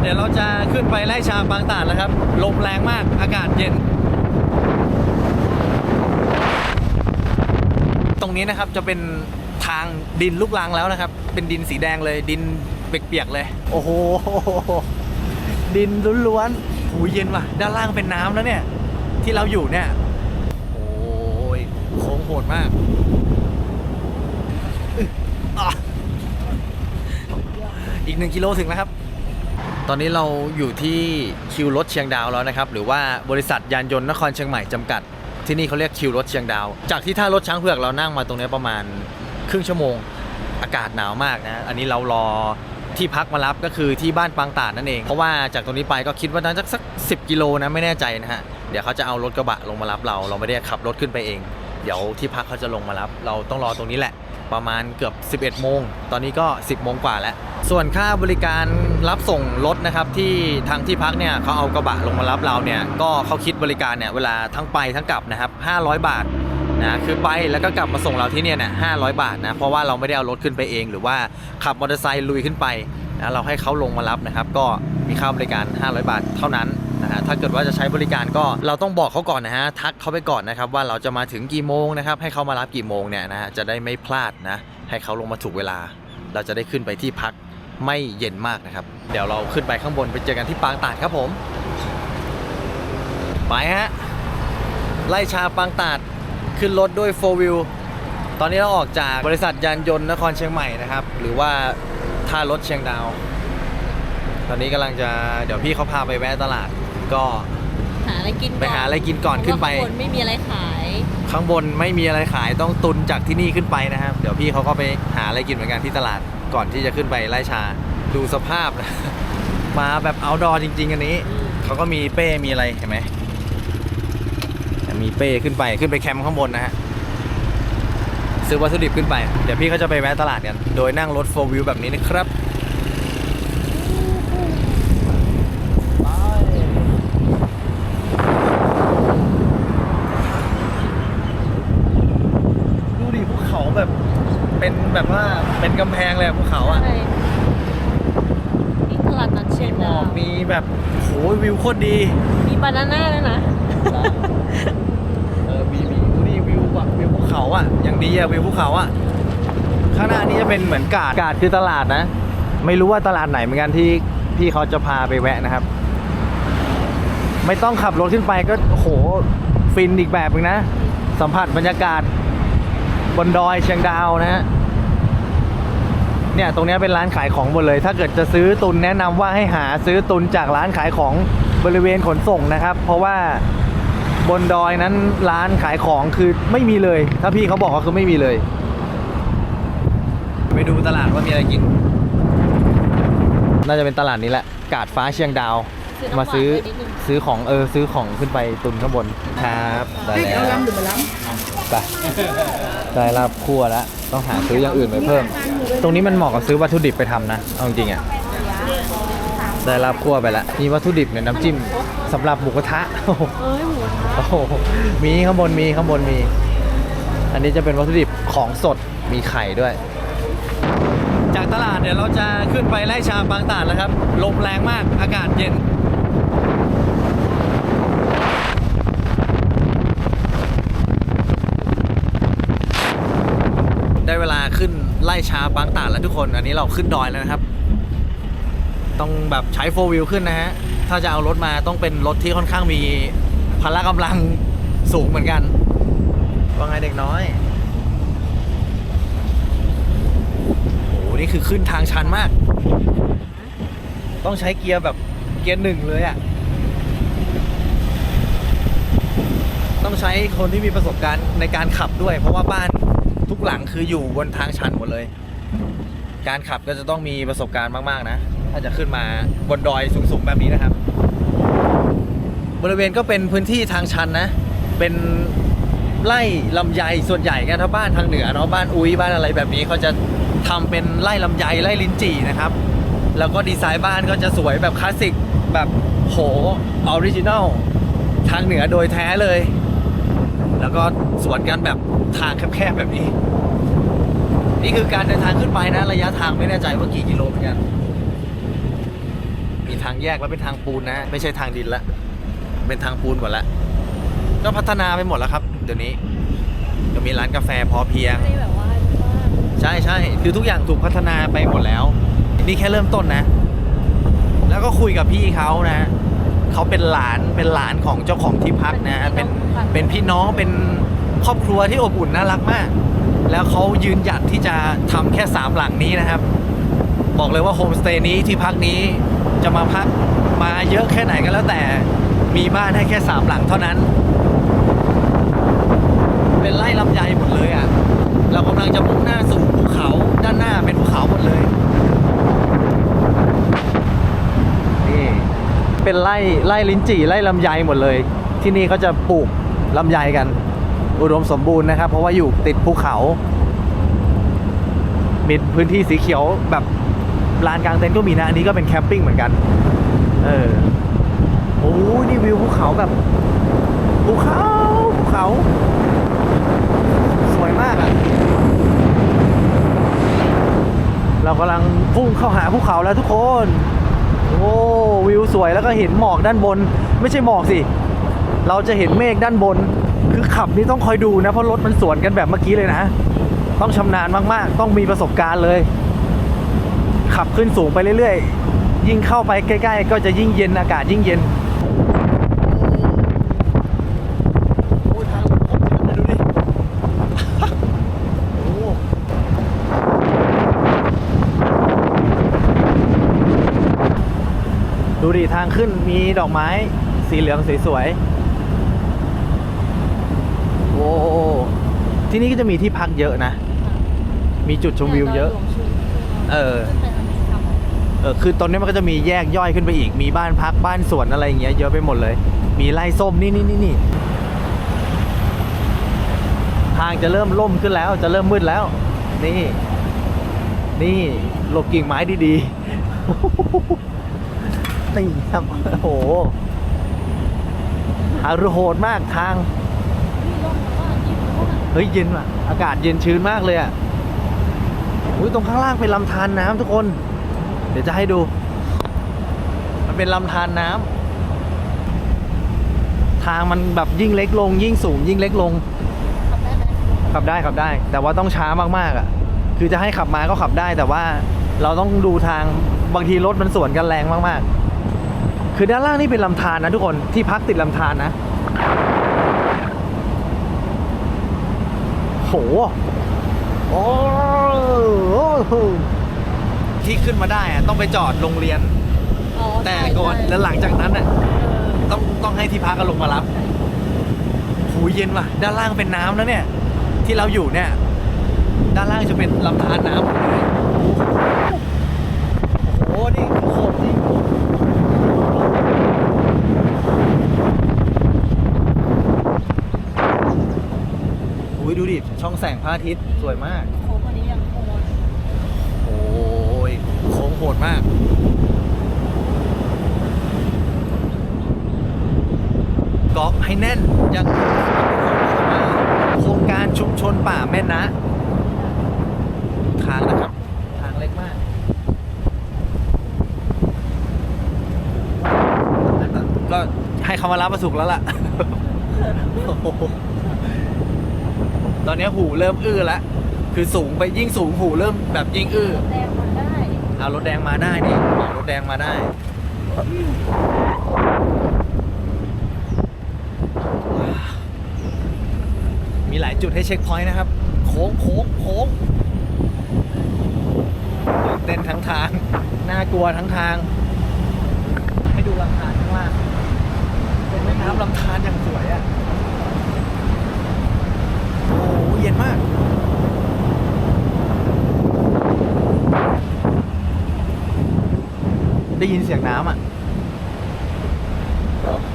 เดี๋ยวเราจะขึ้นไปไล่ชาบางตาดแล้วครับ ลมแรงมาก อากาศเย็น ตรงนี้นะครับจะเป็นทางดินลูกรังแล้วนะครับ เป็นดินสีแดงเลย ดินเปียกๆเลย โอ้โห ดินล้วนๆหูเย็นว่ะ ด้านล่างเป็นน้ำแล้วเนี่ย ที่เราอยู่เนี่ย โอ้ยโค้งโหดมากอึ๊ะอะอีกหนึ่งกิโลถึงแล้วครับ ตอนนี้เราอยู่ที่คิวรถเชียงดาวแล้วนะครับ หรือว่าบริษัทยานยนต์นครเชียงใหม่จำกัด ที่นี่เขาเรียกคิวรถเชียงดาว จากที่ท่ารถช้างเผือกเรานั่งมาตรงนี้ประมาณครึ่งชั่วโมง อากาศหนาวมากนะ อันนี้เรารอที่พักมารับก็คือที่บ้านปางตาดนั่นเอง เพราะว่าจากตรงนี้ไปก็คิดว่าน่าจะสักสิกิโลนะไม่แน่ใจนะฮะ เดี๋ยวเขาจะเอารถกระบะลงมารับเรา เราไม่ได้ขับรถขึ้นไปเอง เดี๋ยวที่พักเขาจะลงมารับ เราต้องรอตรงนี้แหละ ประมาณเกือบ 11 โมง ตอนนี้ก็ 10 โมงกว่าแล้ว ส่วนค่าบริการรับส่งรถนะครับที่ทางที่พักเนี่ยเขาเอากระบะลงมารับเราเนี่ยก็เขาคิดบริการเนี่ยเวลาทั้งไปทั้งกลับนะครับ500 บาท นะคือไปแล้วก็กลับมาส่งเราที่เนี่ยเนี่ย500บาทนะเพราะว่าเราไม่ได้เอารถขึ้นไปเอง หรือว่าขับมอเตอร์ไซค์ลุยขึ้นไปนะเราให้เขาลงมารับนะครับ ก็มีค่าบริการ 500 บาทเท่านั้นนะฮะถ้าเกิดว่าจะใช้บริการก็เราต้องบอกเขาก่อนนะฮะทักเขาไปก่อนนะครับว่าเราจะมาถึงกี่โมงนะครับให้เขามารับกี่โมงเนี่ยนะฮะจะได้ไม่พลาดนะให้เขาลงมาถูกเวลา เราจะได้ขึ้นไปที่พักไม่เย็นมากนะครับ เดี๋ยวเราขึ้นไปข้างบนไปเจอกันที่ปางตาดครับผมไปฮะไล่ชาปางตาด ขึ้นรถด้วย 4 wheel ตอนนี้เราออกจากบริษัทยานยนต์นครเชียงใหม่นะครับ หรือว่าท่ารถเชียงดาว ตอนนี้กำลังจะเดี๋ยวพี่เขาพาไปแวะตลาด ก็หาอะไรกินไปหาอะไรกินก่อนขึ้นไป เพราะว่าข้างบนไม่มีอะไรขายข้างบนไม่มีอะไรขายต้องตุนจากที่นี่ขึ้นไปนะครับ เดี๋ยวพี่เขาก็ไปหาอะไรกินเหมือนกันที่ตลาดก่อนที่จะขึ้นไปไล่ชาดูสภาพนะ มาแบบเอาดอจริง ๆ อันนี้ เขาก็มีเป้มีอะไรเห็นไหม มีเป้ขึ้นไปขึ้นไปแคมป์ข้างบนนะฮะซื้อวัตถุดิบขึ้นไป เดี๋ยวพี่เขาจะไปแวะตลาดกัน โดยนั่งรถโฟวิวแบบนี้นะครับดูดิภูเขาแบบ เป็นแบบว่าเป็นกำแพงเลยอะภูเขาอะใช่นี่ตลาดนัดเชีมียงหมดาอวกมีแบบโหวิวโคตรดีมีบานาน่าด้วยนะ เออมีมีดูดิวิวอะวิวภู เขาอะอย่างดีอะวิวภูเขาอะข้างหน้านี้จะเป็นเหมือนกาดกาดคือตลาดนะ ไม่รู้ว่าตลาดไหนเหมือนกันที่พี่เขาจะพาไปแวะนะครับ ไม่ต้องขับรถขึ้นไปก็โหฟินอีกแบบนึงนะ สัมผัสบรรยากาศ บนดอยเชียงดาวนะฮะเนี่ยตรงนี้เป็นร้านขายของหมดเลย ถ้าเกิดจะซื้อตุนแนะนำว่าให้หาซื้อตุนจากร้านขายของบริเวณขนส่งนะครับ เพราะว่า บนดอยนั้นร้านขายของคือไม่มีเลย ถ้าพี่เขาบอกก็คือไม่มีเลย ไปดูตลาดว่ามีอะไรกิน น่าจะเป็นตลาดนี้แหละ กาดฟ้าเชียงดาวซื้อน้ำหวานมาซื้อไปนิดนึงซื้อของเออซื้อของขึ้นไปตุนข้างบนครับได้แล้วไปได้ลาบคั่วแล้วต้องหาซื้ออย่างอื่นไปเพิ่ม ตรงนี้มันเหมาะกับซื้อวัตถุดิบไปทำนะเอาจริงๆอะได้ลาบคั่วไปแล้วมีวัตถุดิบเนี่ยน้ำจิ้มสำหรับหมูกระทะโอ้โหเอ้ยหมู โอ้โหมีข้างบนมีข้างบนมี อันนี้จะเป็นวัตถุดิบของสดมีไข่ด้วย จากตลาดเดี๋ยวเราจะขึ้นไปไล่ชาบางตาดแล้วครับลมแรงมากอากาศเย็นได้เวลาขึ้นไล่ชาบางตาดแล้วทุกคน อันนี้เราขึ้นดอยแล้วนะครับ ต้องแบบใช้โฟวิลขึ้นนะฮะ ถ้าจะเอารถมาต้องเป็นรถที่ค่อนข้างมี พละกำลังสูงเหมือนกัน ว่าไงเด็กน้อย โอ้โหนี่คือขึ้นทางชันมาก ต้องใช้เกียร์แบบเกียร์หนึ่งเลยอะ่ะ ต้องใช้คนที่มีประสบการณ์ในการขับด้วย เพราะว่าบ้านทุกหลังคืออยู่บนทางชันหมดเลย การขับก็จะต้องมีประสบการณ์มาก ๆ นะ ถ้าจะขึ้นมาบนดอยสูง ๆ แบบนี้นะครับ บริเวณก็เป็นพื้นที่ทางชันนะ เป็นไร่ลำไยส่วนใหญ่กันถ้าบ้านทางเหนือเนาะบ้านอุ้ยบ้านอะไรแบบนี้เขาจะทำเป็นไร่ลำไยไร่ลิ้นจี่นะครับ แล้วก็ดีไซน์บ้านก็จะสวยแบบคลาสสิกแบบโหออริจินัลทางเหนือโดยแท้เลย แล้วก็สวนกันแบบทางแคบๆแบบนี้ นี่คือการเดินทางขึ้นไปนะ ระยะทางไม่แน่ใจว่ากี่กิโลเหมือนกันมีทางแยกแล้วเป็นทางปูนนะ ไม่ใช่ทางดินละ เป็นทางปูนหมดละก็พัฒนาไปหมดแล้วครับ เดี๋ยวนี้ก็มีร้านกาแฟพอเพียง ไม่แบบว่าว่าใช่ใช่คือทุกอย่างถูกพัฒนาไปหมดแล้ว นี่แค่เริ่มต้นนะ แล้วก็คุยกับพี่เขานะ เขาเป็นหลานเป็นหลานของเจ้าของที่พักนะ เป็นเป็นพี่น้องเป็นครอบครัวที่อบอุ่นน่ารักมาก แล้วเขายืนหยัดที่จะทำแค่สามหลังนี้นะครับ บอกเลยว่าโฮมสเตย์นี้ที่พักนี้จะมาพักมาเยอะแค่ไหนก็แล้วแต่ มีบ้านให้แค่สามหลังเท่านั้น เป็นไร่ลำไยหมดเลยอะ เรากำลังจะมุ่งหน้าสู่ภูเขาด้านหน้าเป็นภูเขาหมดเลยนี่เป็นไร่ไร่ลิ้นจี่ไร่ลำไยหมดเลย ที่นี่เขาจะปลูกลำไยกัน อุดมสมบูรณ์นะครับ เพราะว่าอยู่ติดภูเขามีพื้นที่สีเขียวแบบลานกลางเต็นท์ก็มีนะอันนี้ก็เป็นแคมปิ้งเหมือนกัน เออ อ้ยนี่วิวภูเขาแบบภูเขาภูเขา สวยมากอะ่ะ เรากำลังพุ่งเข้าหาภูเขาแล้วทุกคน โอ้วิวสวยแล้วก็เห็นหมอกด้านบน ไม่ใช่หมอกสิ เราจะเห็นเมฆด้านบน คือขับนี่ต้องคอยดูนะเพราะรถมันสวนกันแบบเมื่อกี้เลยนะ ต้องชำนาญมากๆ ต้องมีประสบการณ์เลย ขับขึ้นสูงไปเรื่อยๆ ยิ่งเข้าไปใกล้ ๆ ก็จะยิ่งเย็นอากาศยิ่งเย็น โอ้ยทางผมจะดูดิ โอ้ ดิทางขึ้นมีดอกไม้สีเหลืองสวยๆโอ้ที่นี่ก็จะมีที่พักเยอะนะ มีจุดชมวิวเยอะ เออ เออ คือตอนนี้มันก็จะมีแยกย่อยขึ้นไปอีก มีบ้านพักบ้านสวนอะไรอย่างเงี้ยเยอะไปหมดเลย มีไร่ส้มนี่นี่นี่นี่ทางจะเริ่มล่มขึ้นแล้ว จะเริ่มมืดแล้ว นี่ นี่หลบกิ่งไม้ดีๆ นี่ครับ โอ้โหหารโหดมากทาง เฮ้ย เย็นว่ะ อากาศเย็นชื้นมากเลยอะอุ้ยตรงข้างล่างเป็นลำธารน้ำทุกคน เดี๋ยวจะให้ดู มันเป็นลำธารน้ำทางมันแบบยิ่งเล็กลง ยิ่งสูงยิ่งเล็กลง ขับได้ขับได้ แต่ว่าต้องช้ามากๆอะ คือจะให้ขับมาก็ขับได้แต่ว่าเราต้องดูทางบางทีรถมันสวนกันแรงมากๆ คือด้านล่างนี่เป็นลำธารนะทุกคนที่พักติดลำธารนะโหโอ้โหที่ขึ้นมาได้อะต้องไปจอดโรงเรียน แต่ก่อนแล้วหลังจากนั้นน่ะต้องต้องให้ที่พักก็ลงมารับหูเย็นว่ะ ด้านล่างเป็นน้ำแล้วเนี่ย ที่เราอยู่เนี่ย ด้านล่างจะเป็นลำธารน้ำหมดเลยโอ้โหนี่คือโขดจริงอุ้ย ดูดิ ช่องแสงพระอาทิตย์สวยมาก โค้งคนนี้ยังโค้งโอ้ยโค้งโหดมาก เกาะให้แน่นยังโครงการชุมชนป่าแม่นะทางนะครับ ทางเล็กมากก็ให้เขามารับมาสุกแล้วล่ะตอ นนี้หูเริ่มอื้อแล้วคือสูงไปยิ่งสูงหูเริ่มแบบยิ่งอื้อแดงมาได้เอารถแดงมาได้นี่เอารถแดงมาได้มีหลายจุดให้เช็คพอยต์นะครับ โค้งโค้งโค้งตื่นเต้นทั้งทาง น่ากลัวทั้งทาง ให้ดูลำธารข้างล่างเป็นแม่น้ำลำธารอย่างสวยอะ่ะ โอ้โห เย็นมาก ได้ยินเสียงน้ำอะ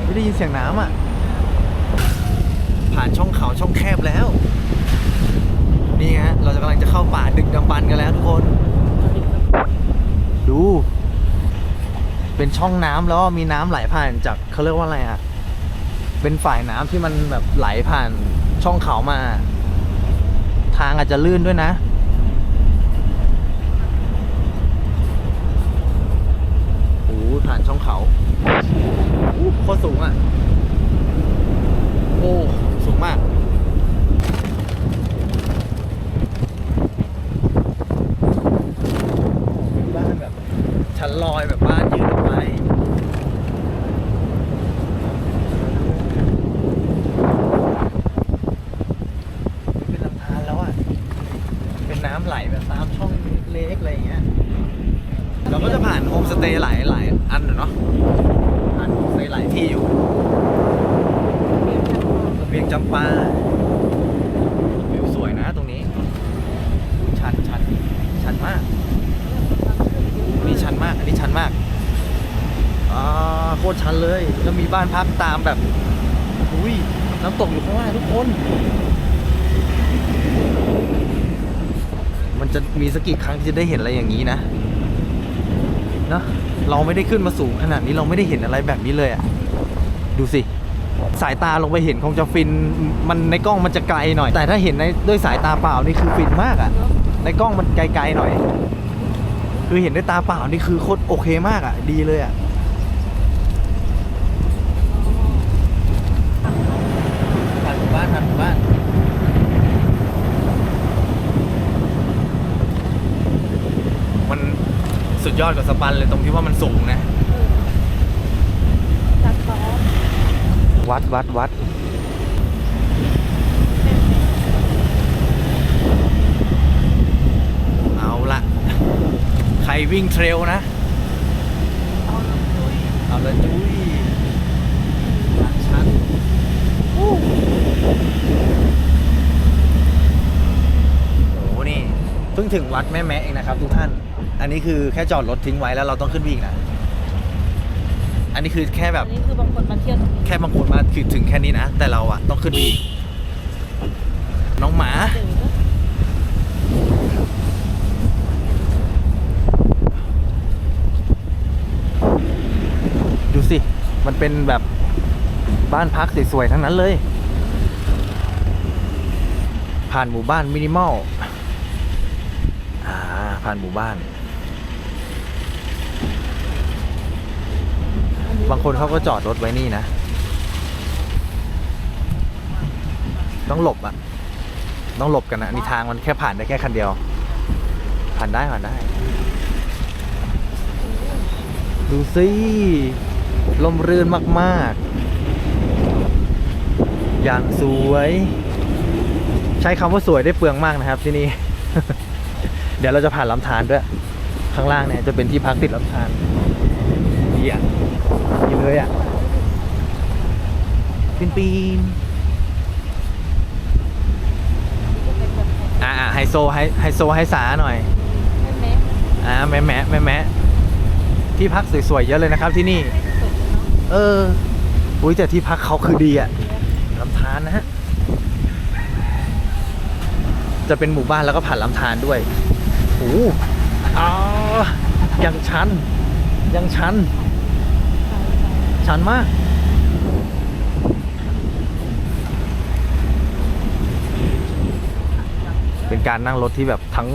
ไม่ได้ยินเสียงน้ำอะ ผ่านช่องเขาช่องแคบแล้ว นี่ฮะ เราจะกำลังจะเข้าป่าดึกดำบรรกันแล้วทุกคน ดู เป็นช่องน้ำแล้วมีน้ำไหลผ่านจากเขาเรียกว่าอะไรอะ เป็นฝ่ายน้ำที่มันแบบไหลผ่านช่องเขามา ทางอาจจะลื่นด้วยนะ โอ้ผ่านช่องเขาโอ้โคตรสูงอะ โอ้ สูงมากบ้านแบบชั้นลอยแบบบ้านลำธารแล้วอะ เป็นน้ำไหลแบบตามช่องเล็กๆอะไรอย่างเงี้ย เราก็จะผ่านโฮม สเตย์หลายหลายอันเนาะผ่านโฮมสเตย์หลายที่อยู่เบียงจำปาวิวสวยนะตรงนี้ ชันชันชันมากอันนี้ชันมาก อันนี้ชันมากอ่าโคตรชันเลย แล้วมีบ้านพักตามแบบอุ้ยน้ำตกอยู่ข้างล่างทุกคน มันจะมีสักกี่ครั้งที่จะได้เห็นอะไรอย่างนี้นะ นะเราไม่ได้ขึ้นมาสูงขนาดนี้เราไม่ได้เห็นอะไรแบบนี้เลยอะดูสิ สายตาลงไปเห็นคงจะฟินมันในกล้องมันจะไกลหน่อย แต่ถ้าเห็นในด้วยสายตาเปล่านี่คือฟินมากอะในกล้องมันไกลๆหน่อย คือเห็นด้วยตาเปล่านี่คือโคตรโอเคมากอะดีเลยอะผ่านหมู่บ้านผ่านหมู่บ้าน สุดยอดกว่าสปันเลยตรงที่ว่ามันสูงนะจัดต่อวัดวัดวัดเอาละใครวิ่งเทรลนะ เอาลำดุยเอาละจุ้ยหลังชันโอ้โหนี่ เพิ่งถึงวัดแม่แมะเองนะครับทุกท่าน อันนี้คือแค่จอดรถทิ้งไว้แล้วเราต้องขึ้นไปอีกนะ อันนี้คือแค่แบบอันนี้คือบางคนมาเที่ยวตรงนี้แค่บางคนมาคือถึงแค่นี้นะ แต่เราอะต้องขึ้นไปอีก น้องหมาถึงดูสิ มันเป็นแบบบ้านพักสวยๆทั้งนั้นเลย ผ่านหมู่บ้านมินิมอล อ่า ผ่านหมู่บ้าน บางคนเขาก็จอดรถไว้นี่นะ ต้องหลบอะต้องหลบกันนะนี่ทางมันแค่ผ่านได้แค่คันเดียว ผ่านได้ผ่านได้ ดูสิลมรื่นมากๆ อย่างสวย ใช้คำว่าสวยได้เปลืองมากนะครับที่นี่ เดี๋ยวเราจะผ่านลำธารด้วย ข้างล่างเนี่ยจะเป็นที่พักติดลำธารดีอะ เลยอะปีนปีนจะเป็นแบบๆอ่าไฮโซไฮไฮโซไฮสาหน่อยให้แม่อ่าแม่แม่แม่แม่ที่พักสวยๆเยอะเลยนะครับที่นี่ให้สุดเนาะเอออุ้ยแต่ที่พักเขาคือดีอะลำธารนะฮะจะเป็นหมู่บ้านแล้วก็ผ่านลำธารด้วยโอ้โหอ๋อยังชันยังชัน ชันมากเป็นการนั่งรถที่แบบทั้ง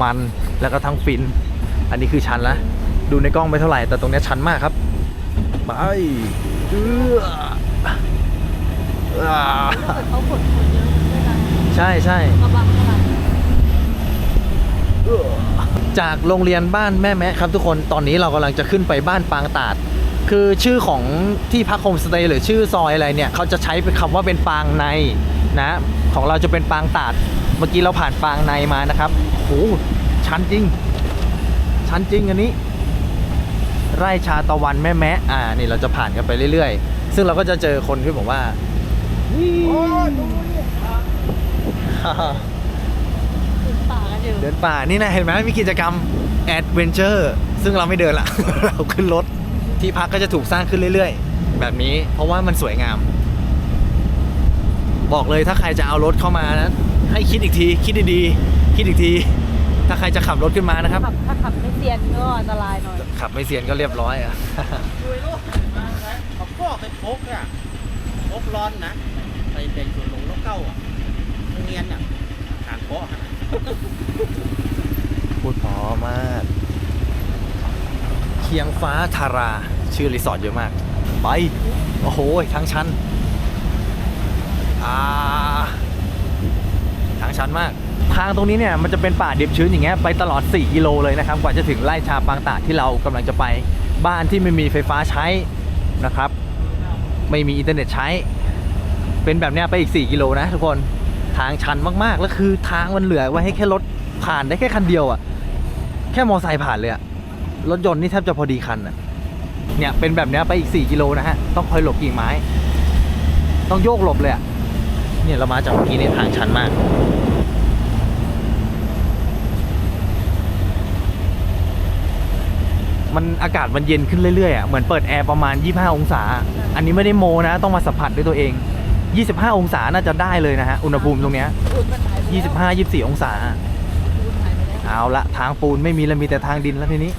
มันแล้วก็ทั้งฟิน อันนี้คือชันละดูในกล้องไม่เท่าไหร่แต่ตรงเนี้ยชันมากครับ ไปเอื้ออ่าถ้าเกิดเขาขนคนเยอะด้วยนะใช่ใช่จากโรงเรียนบ้านแม่แมะครับทุกคนตอนนี้เรากำลังจะขึ้นไปบ้านปางตาด คือชื่อของที่พักโฮมสเตย์หรือชื่อซอยอะไรเนี่ยเขาจะใช้เป็นคำว่าเป็นปางในนะ ของเราจะเป็นปางตาด เมื่อกี้เราผ่านปางในมานะครับโอ้โหชันจริง ชันจริงอันนี้ ไร่ชาตะวันแม่แมะอ่านี่เราจะผ่านกันไปเรื่อยๆ ซึ่งเราก็จะเจอคนที่บอกว่าถึงป่ากันอยู่เดินป่านี่นะเห็นไหมมีกิจกรรมแอดเวนเจอร์ซึ่งเราไม่เดินละ เราขึ้นรถ ที่พักก็จะถูกสร้างขึ้นเรื่อยๆ แบบนี้เพราะว่ามันสวยงาม บอกเลยถ้าใครจะเอารถเข้ามานะให้คิดอีกทีคิดดีๆคิดอีกที ถ้าใครจะขับรถขึ้นมานะครับขับถ้าขับไม่เซียนก็อันตรายหน่อยขับไม่เซียนก็เรียบร้อยอะดูไอ้ลูกมาไงเขาฟอกเป็นโคกอะโคกร้อนนะไปเป็นส่วนหลงแล้วเก้าอะโรงเรียนอะทางโป๊ะฮะพูดเพอมาก ทียงฟ้าทารา ชื่อรีสอร์ทเยอะมาก ไป โอ้โหทางชันอ่าทางชันมาก ทางตรงนี้เนี่ยมันจะเป็นป่าดิบชื้นอย่างเงี้ยไปตลอด 4 กิโลเลยนะครับ กว่าจะถึงไร่ชาปางตาที่เรากำลังจะไปบ้านที่ไม่มีไฟฟ้าใช้นะครับ ไม่มีอินเทอร์เน็ตใช้ เป็นแบบเนี้ยไปอีก 4 กิโลนะทุกคนทางชันมากๆ แล้วคือทางมันเหลือไว้ให้แค่รถผ่านได้แค่คันเดียวอะ่ะ แค่มอไซค์ผ่านเลยอะ รถยนต์นี่แทบจะพอดีคันอะเนี่ยเป็นแบบนี้ไปอีก 4 กิโลนะฮะ ต้องคอยหลบกิ่งไม้ ต้องโยกหลบเลยอะเนี่ยเรามาจากเมื่อกี้เนี่ยทางชันมาก มันอากาศมันเย็นขึ้นเรื่อยๆอะเหมือนเปิดแอร์ประมาณ 25 องศา อันนี้ไม่ได้โมนะ ต้องมาสัมผัสด้วยตัวเอง 25 องศาน่าจะได้เลยนะฮะ อุณหภูมิตรงเนี้ยปูนมันหายไปแล้ว25 24 องศาปูนหาวเอาละทางปูนไม่มีแล้วมีแต่ทางดินแล้วทีนี้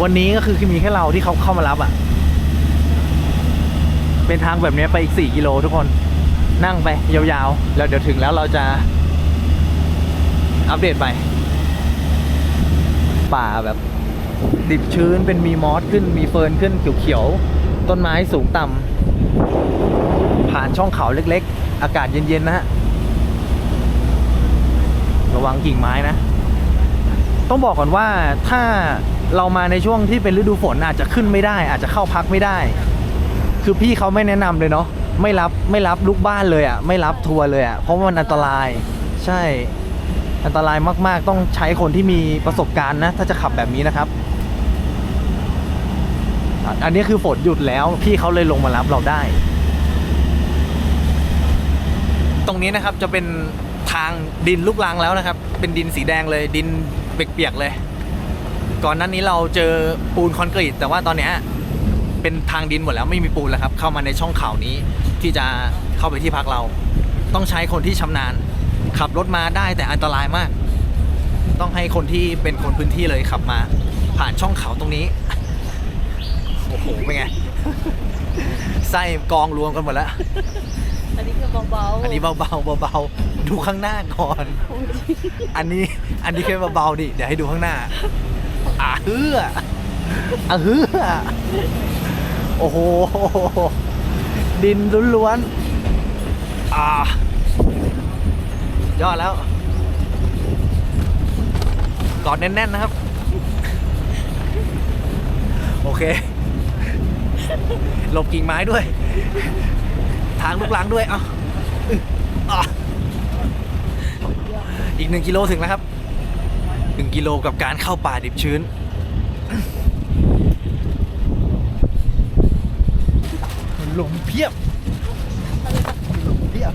วันนี้ก็คือมีแค่เราที่เขาเข้ามารับอะ่ะ เป็นทางแบบนี้ไปอีก 4 กิโลทุกคนนั่งไป ยาวๆ แล้วเดี๋ยวถึงแล้วเราจะอัปเดตไป ป่าแบบ ดิบชื้นเป็นมีมอสขึ้นมีเฟิร์นขึ้นเขียวๆ ต้นไม้สูงต่ำผ่านช่องเขาเล็กๆ อากาศเย็นๆ นะฮะ ระวังกิ่งไม้นะ ต้องบอกก่อนว่าถ้า เรามาในช่วงที่เป็นฤดูฝนอาจจะขึ้นไม่ได้ อาจจะเข้าพักไม่ได้ คือพี่เขาไม่แนะนำเลยเนาะไม่รับไม่รับลูกบ้านเลยอะ่ะไม่รับทัวร์เลยอะ่ะเพราะว่ามันอันตรายใช่ อันตรายมาก ๆ ต้องใช้คนที่มีประสบการณ์นะ ถ้าจะขับแบบนี้นะครับ อันนี้คือฝนหยุดแล้วพี่เขาเลยลงมารับเราได้ ตรงนี้นะครับจะเป็นทางดินลูกรังแล้วนะครับ เป็นดินสีแดงเลยดินเปียกๆเลย ก่อนหนั้นนี้เราเจอปูนคอนกรีต แต่ว่าตอนเนี้ยเป็นทางดินหมดแล้วไม่มีปูนแล้วครับ เข้ามาในช่องเขานี้ที่จะเข้าไปที่พักเรา ต้องใช้คนที่ชำนาญ ขับรถมาได้แต่อันตรายมาก ต้องให้คนที่เป็นคนพื้นที่เลยขับมา ผ่านช่องเขาตรงนี้ โอ้โหเป็นไง ไส้กองรวมกันหมดแล้ว อันนี้คือเบาๆอันนี้เบาๆเบาๆดูข้างหน้าก่อน อันนี้อันนี้แค่เบาๆดิเดี๋ยวให้ดูข้างหน้า อ่าเฮืออ่าเฮือโอ้โห ดินล้วนๆอ่ายอดแล้ว กอดแน่นๆนะครับ โอเค หลบกิ่งไม้ด้วย ทางลูกลังด้วย เอาออีกหนึ่งกิโลถึงแล้วครับ หนึ่งกิโลกับการเข้าป่าดิบชื้นลมเพียบลมเพียบ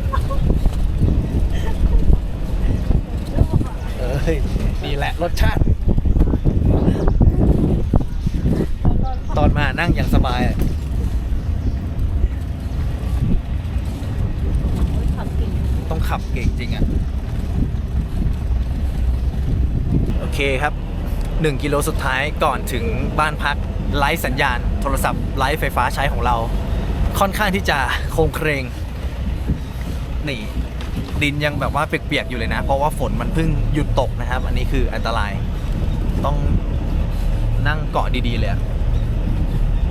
เอ้ยนี่แหละรสชาติ ตอนมานั่งอย่างสบายอะต้องขับเก่งจริงอะะ โอ เคครับ 1 กิโลสุดท้ายก่อนถึงบ้านพักไร้สัญญาณ โทรศัพท์ไร้ไฟฟ้าใช้ของเรา ค่อนข้างที่จะโครงเครง นี่ ดินยังแบบว่าเปียกๆอยู่เลยนะ เพราะว่าฝนมันเพิ่งหยุดตกนะครับ อันนี้คืออันตราย ต้องนั่งเกาะดีๆเลย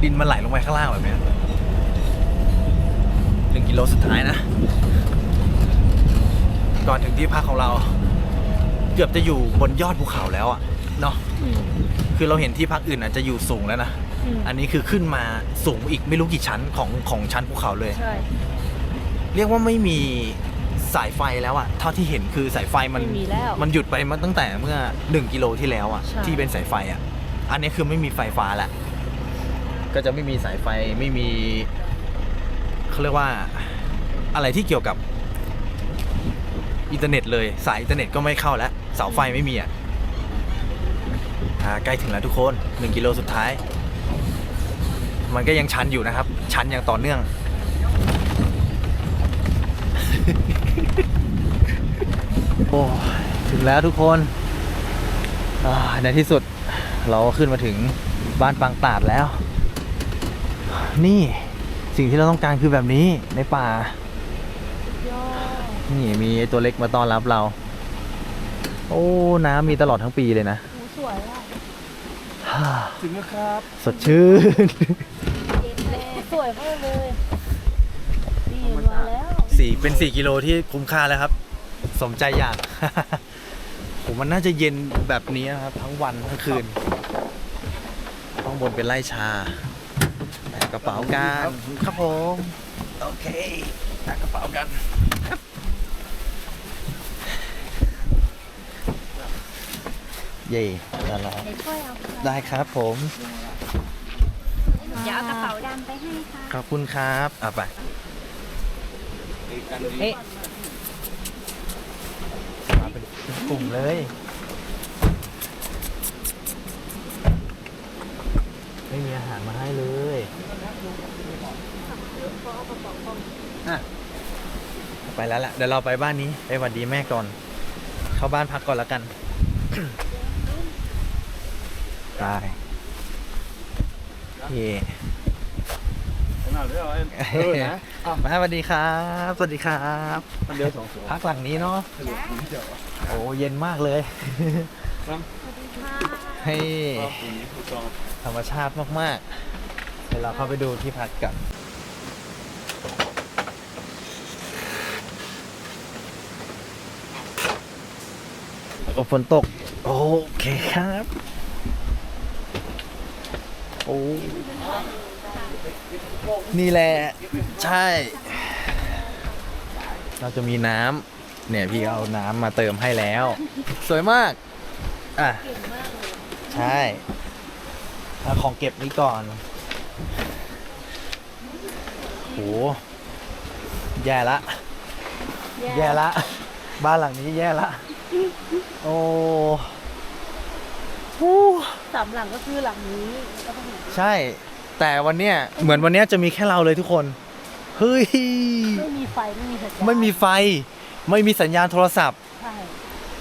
ดินมันไหลลงไปข้างล่างแบบนี้หนึ่งกิโลสุดท้ายนะ ก่อนถึงที่พักของเรา เกือบจะอยู่บนยอดภูเขาแล้วอะเนาะอืมคือเราเห็นที่พักอื่นอาจจะอยู่สูงแล้วนะอืมอันนี้คือขึ้นมาสูงอีกไม่รู้กี่ชั้นของของชั้นภูเขาเลย ใช่ เรียกว่าไม่มีสายไฟแล้วอะเท่าที่เห็นคือสายไฟมันไม่มีแล้วมันหยุดไปมาตั้งแต่เมื่อ 1 กิโลที่แล้วอะใช่ ที่เป็นสายไฟอะอันนี้คือไม่มีไฟฟ้าแล้วก็จะไม่มีสายไฟไม่มีเขาเรียกว่าอะไรที่เกี่ยวกับ อินเทอร์เน็ตเลย สายอินเทอร์เน็ตก็ไม่เข้าแล้ว เสาไฟไม่มีอะอ่าใกล้ถึงแล้วทุกคน 1 กิโลสุดท้าย มันก็ยังชันอยู่นะครับ ชันอย่างต่อเนื่อง โอ้ถึงแล้วทุกคนในที่สุดเราก็ขึ้นมาถึงบ้านปางตาดแล้ว นี่สิ่งที่เราต้องการคือแบบนี้ในป่า นี่มีไอ้ตัวเล็กมาต้อนรับเรา โอ้ น้ำมีตลอดทั้งปีเลยนะ หูสวยอะถึงแล้วครับสดชื่น สวยมากเลยนี่มาแล้วสี่เป็นสี่กิโลที่คุ้มค่าแล้วครับ สมใจอยาก ผมมันน่าจะเย็นแบบนี้นะครับ ทั้งวันทั้งคืนข้างบนเป็นไร่ชาแบกกระเป๋ากันครับผม โอเคแบกกระเป๋ากันครับ เย่ได้แล้วเดี๋ยวช่วยเอาได้ครับผม เดี๋ยวเอากระเป๋าดำไปให้ค่ะ ขอบคุณครับอะไปเอ๊ะมาเป็นกลุ่มเลย ไม่มีอาหารมาให้เลยอะไปแล้วล่ะ เดี๋ยวเราไปบ้านนี้ไปหวัดดีแม่ก่อน เข้าบ้านพักก่อนแล้วกัน ได้เย่เออนะมาสวัสดีครับ สวัสดีครับ มันเดียวสองตัวพักหลังนี้เนาะ โอ้เย็นมากเลย ให้ธรรมชาติมากๆ เดี๋ยวเราเข้าไปดูที่พักกัน โอ้ฝนตก โอเคครับ โอ้นี่แหละ ใช่ เราจะมีน้ำเนี่ยพี่เอาน้ำมาเติมให้แล้ว สวยมาก อะ ใช่เอาของเก็บนี้ก่อนโหแย่ละ แย่ละ บ้านหลังนี้แย่ละ โอ้ฮู้ สามหลังก็คือหลังนี้แล้วก็หลังนี้ใช่ แต่วันเนี้ยเหมือนวันเนี้ยจะมีแค่เราเลยทุกคนเฮ้ยไม่มีไฟไม่มีสัญญาณไม่มีไฟ ไม่มีสัญญาณโทรศัพท์ ใช่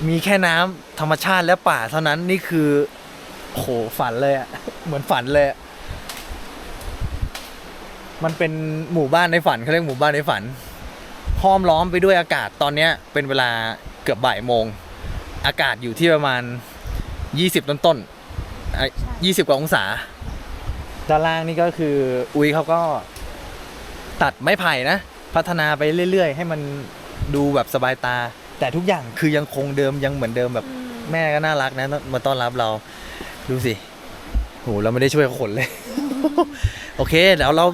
มีแค่น้ำธรรมชาติและป่าเท่านั้นนี่คือโหฝันเลยอะ เหมือนฝันเลยอะมันเป็นหมู่บ้านในฝันเขาเรียกหมู่บ้านในฝันห้อมล้อมไปด้วยอากาศตอนเนี้ยเป็นเวลาเกือบบ่ายโมง อากาศอยู่ที่ประมาณ 20 ต้นต้น ยี่สิบกว่าองศา ด้านล่างนี่ก็คือ อุ้ยเขาก็ตัดไม้ไผ่นะ พัฒนาไปเรื่อย ๆ ให้มันดูแบบสบายตา แต่ทุกอย่างคือยังคงเดิมยังเหมือนเดิมแบบอืมแม่ก็น่ารักนะมาต้อนรับเรา ดูสิโหเราไม่ได้ช่วยเขาขนเลย โอเคเดี๋ยวเรา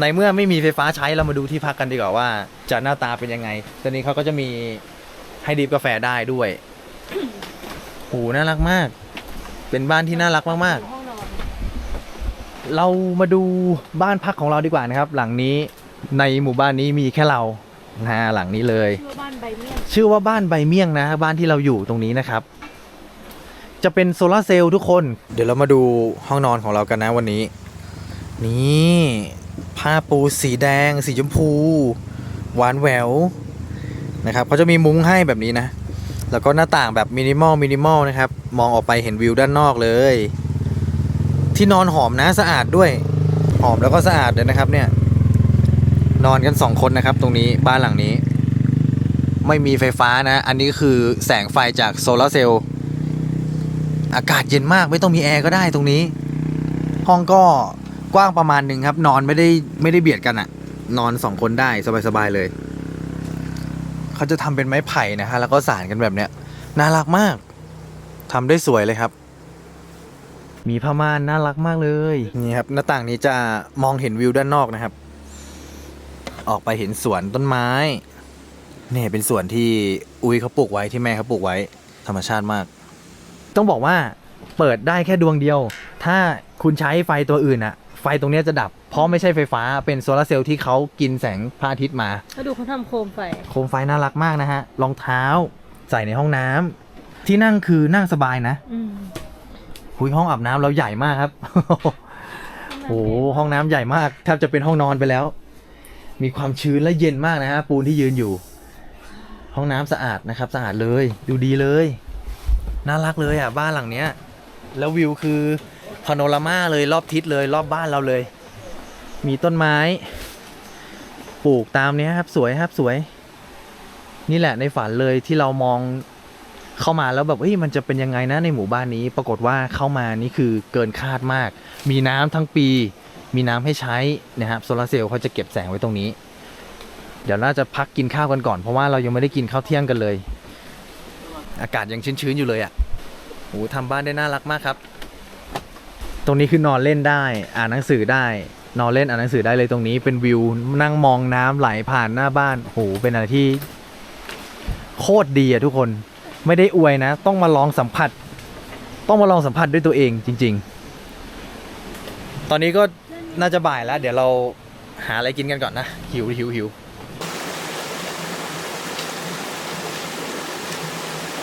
ในเมื่อไม่มีไฟฟ้าใช้เรามาดูที่พักกันดีกว่าว่าจะหน้าตาเป็นยังไง ตอนนี้เขาก็จะมีให้ดริฟกาแฟได้ด้วยโหน่ารักมาก เป็นบ้านที่น่ารักมากห้องนอนๆ เรามาดูบ้านพักของเราดีกว่านะครับ หลังนี้ในหมู่บ้านนี้มีแค่เรานะฮะหลังนี้เลย ชื่อว่าบ้านใบเมี่ยงชื่อว่าบ้านใบเมี่ยงนะ บ้านที่เราอยู่ตรงนี้นะครับ จะเป็นโซลาร์เซลล์ทุกคน เดี๋ยวเรามาดูห้องนอนของเรากันนะวันนี้ นี่ผ้าปูสีแดง สีชมพู หวานแหววนะครับเขาจะมีมุ้งให้แบบนี้นะ แล้วก็หน้าต่างแบบมินิมอลมินิมอลนะครับ มองออกไปเห็นวิวด้านนอกเลย ที่นอนหอมนะสะอาดด้วย หอมแล้วก็สะอาดเลยนะครับเนี่ย นอนกันสองคนนะครับตรงนี้บ้านหลังนี้ ไม่มีไฟฟ้านะ อันนี้คือแสงไฟจากโซลาร์เซลล์อากาศเย็นมากไม่ต้องมีแอร์ก็ได้ตรงนี้ ห้องก็กว้างประมาณหนึ่งครับ นอนไม่ได้ไม่ได้เบียดกันอะนอนสองคนได้สบายๆเลย เขาจะทำเป็นไม้ไผ่นะฮะแล้วก็สานกันแบบเนี้ยน่ารักมากทำได้สวยเลยครับ มีผ้าม่านน่ารักมากเลยนี่ครับหน้าต่างนี้จะมองเห็นวิวด้านนอกนะครับ ออกไปเห็นสวนต้นไม้เนี่ยเป็นส่วนที่อุ้ยเขาปลูกไว้ที่แม่เขาปลูกไว้ ธรรมชาติมาก ต้องบอกว่าเปิดได้แค่ดวงเดียว ถ้าคุณใช้ไฟตัวอื่นอะ ไฟตรงเนี้ยจะดับ เพราะไม่ใช่ไฟฟ้าเป็นโซลาร์เซลล์ที่เขากินแสงพระอาทิตย์มาถ้าดูเขาทำโคมไฟ โคมไฟน่ารักมากนะฮะรองเท้าใส่ในห้องน้ำที่นั่งคือนั่งสบายนะอืมคุยห้องอาบน้ำเราใหญ่มากครับ โอ้โหห้องน้ำใหญ่มากแทบจะเป็นห้องนอนไปแล้ว มีความชื้นและเย็นมากนะฮะปูนที่ยืนอยู่ ห้องน้ำสะอาดนะครับ สะอาดเลย ดูดีเลย น่ารักเลยอะ บ้านหลังเนี้ย แล้ววิวคือ พาโนรามาเลยรอบทิศเลยรอบบ้านเราเลย มีต้นไม้ ปลูกตามนี้ครับสวยครับสวย นี่แหละในฝันเลยที่เรามองเข้ามาแล้วแบบเฮ้ยมันจะเป็นยังไงนะในหมู่บ้านนี้ ปรากฏว่าเข้ามานี่คือเกินคาดมาก มีน้ำทั้งปี มีน้ำให้ใช้นะครับโซลาร์เซลล์เขาจะเก็บแสงไว้ตรงนี้ เดี๋ยวน่าจะพักกินข้าวกันก่อนเพราะว่าเรายังไม่ได้กินข้าวเที่ยงกันเลย อากาศยังชื้นๆอยู่เลยอะ่ะโหทำบ้านได้น่ารักมากครับ ตรงนี้คือนอนเล่นได้ อ่านหนังสือได้ นอนเล่นอ่านหนังสือได้เลยตรงนี้เป็นวิวนั่งมองน้ำไหลผ่านหน้าบ้านโหเป็นอะไรที่ โคตรดีอะทุกคนไม่ได้อวยนะ ต้องมาลองสัมผัส ต้องมาลองสัมผัสด้วยตัวเองจริง ๆ ตอนนี้ก็น่าจะบ่ายแล้ว เดี๋ยวเราหาอะไรกินกันก่อนนะ หิวหิวหิว